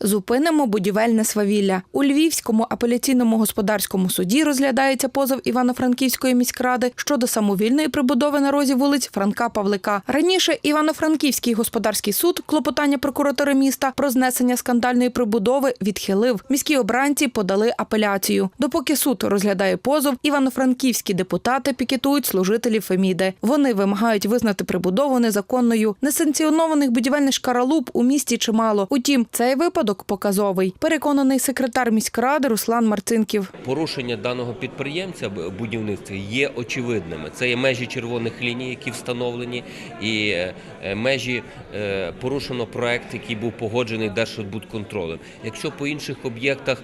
Зупинимо будівельне свавілля. У Львівському апеляційному господарському суді розглядається позов Івано-Франківської міськради щодо самовільної прибудови на розі вулиць Франка Павлика. Раніше Івано-Франківський господарський суд клопотання прокуратури міста про знесення скандальної прибудови відхилив. Міські обранці подали апеляцію. Допоки суд розглядає позов, івано-франківські депутати пікетують служителів Феміди. Вони вимагають визнати прибудову незаконною. Несанкціонованих будівельних шкаралуп у місті чимало. Утім, цей випадок показовий. Переконаний секретар міськради Руслан Марцинків. Порушення даного підприємця будівництва є очевидними. Це є межі червоних ліній, які встановлені, і е, е, межі е, порушено проект, який був погоджений Держбудконтролем. Якщо по інших об'єктах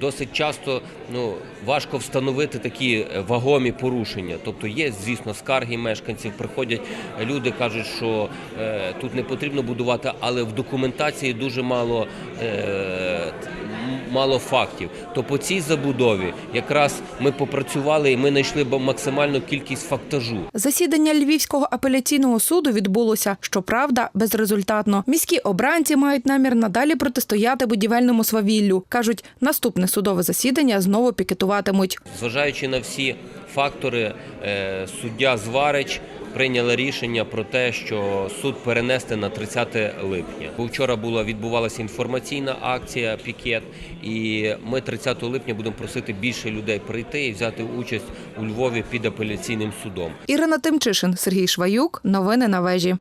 досить часто ну, важко встановити такі вагомі порушення. Тобто є, звісно, скарги мешканців, приходять люди, кажуть, що тут не потрібно будувати, але в документації дуже мало. Е, мало фактів. То по цій забудові якраз ми попрацювали і ми знайшли максимальну кількість фактажу. Засідання Львівського апеляційного суду відбулося, щоправда, безрезультатно. Міські обранці мають намір надалі протистояти будівельному свавіллю. кажуть, наступне судове засідання знову пікетуватимуть. Зважаючи на всі фактори, е, суддя Зварич прийняла рішення про те, що суд перенести на 30 липня. Бо вчора була відбувалася інформаційна акція пікет, і ми 30 липня будемо просити більше людей прийти і взяти участь у Львові під апеляційним судом. Ірина Тимчишин, Сергій Шваюк. Новини на вежі.